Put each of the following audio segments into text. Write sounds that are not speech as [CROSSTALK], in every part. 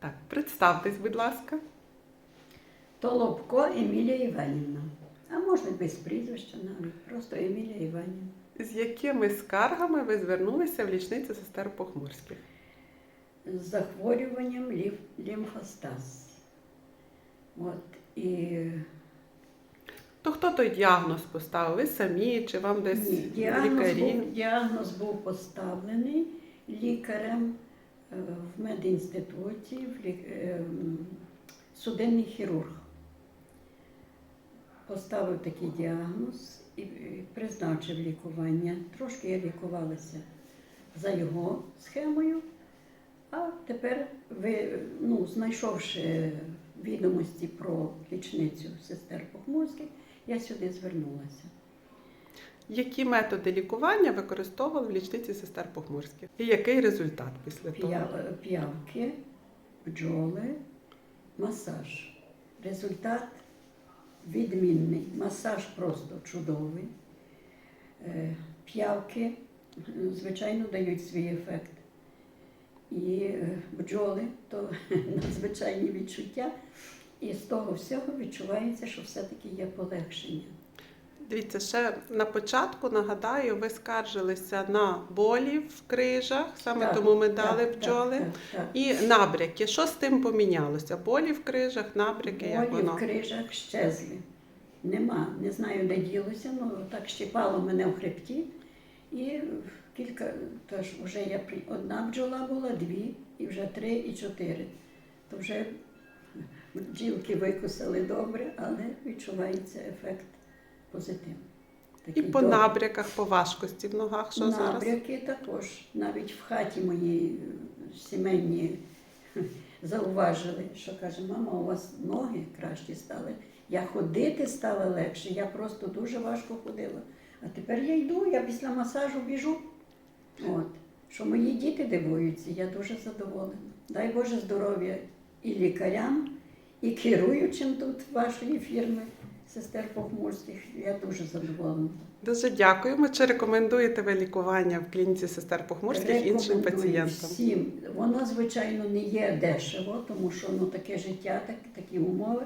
Так, представтесь, будь ласка. Толобко Емілія Іванівна. А можна без прізвища навіть, просто Емілія Іванівна. З якими скаргами ви звернулися в лічницю сестер Похмурських? З захворюванням лів, лімфостаз. От, і То хто той діагноз поставив? Ви самі чи вам десь ні, діагноз, лікарі? був, діагноз був поставлений лікарем в медінституті, в лі, е, судинний хірург. Поставив такий діагноз і призначив лікування. Трошки я лікувалася за його схемою, а тепер, ви, ну, знайшовши відомості про лічницю сестер Похмурських, я сюди звернулася. Які методи лікування використовували в лічниці сестер Похмурських? І який результат після того? П'явки, бджоли, масаж. Результат відмінний. Масаж просто чудовий. Е, П'явки, звичайно, дають свій ефект. І е, бджоли то [LAUGHS] надзвичайні відчуття. І з того всього відчувається, що все-таки є полегшення. Дивіться, ще на початку нагадаю, ви скаржилися на болі в крижах, саме Так, тому ми дали так, бджоли. Так, так, так. І набряки. Що з тим помінялося? Болі в крижах, набряки, як Болі в крижах щезли. Нема. Не знаю, де ділося, ну так щипало мене в хребті. І кілька, тож вже я одна бджола була, дві, і вже три, і чотири. То вже бджілки викусили добре, але відчувається ефект позитивний. І по добрий. набряках, по важкості в ногах, що зараз? Набряки також. Навіть в хаті моїй е, сімейні [LAUGHS] зауважили, що каже, мама, у вас ноги кращі стали. Я ходити стала легше, я просто дуже важко ходила. А тепер я йду, я після масажу біжу. От. Що мої діти дивуються, я дуже задоволена. Дай Боже здоров'я і лікарям, і керуючим тут вашої фірми, сестер Похмурських. Я дуже задоволена. Дуже дякуємо. Чи рекомендуєте ви лікування в клініці сестер Похмурських іншим пацієнтам? Всім. Воно, звичайно, не є дешево, тому що ну, таке життя, так, такі умови.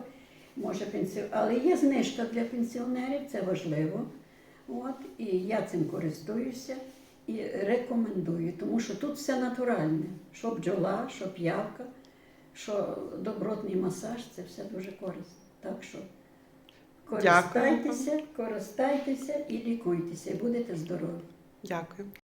Може, пенсі... Але є знижка для пенсіонерів, це важливо. От, і я цим користуюся і рекомендую, тому що тут все натуральне. Що бджола, що п'явка, що добротний масаж це все дуже корисно. Так що Дякую користайтеся, користайтеся і лікуйтеся, і будете здорові. Дякую.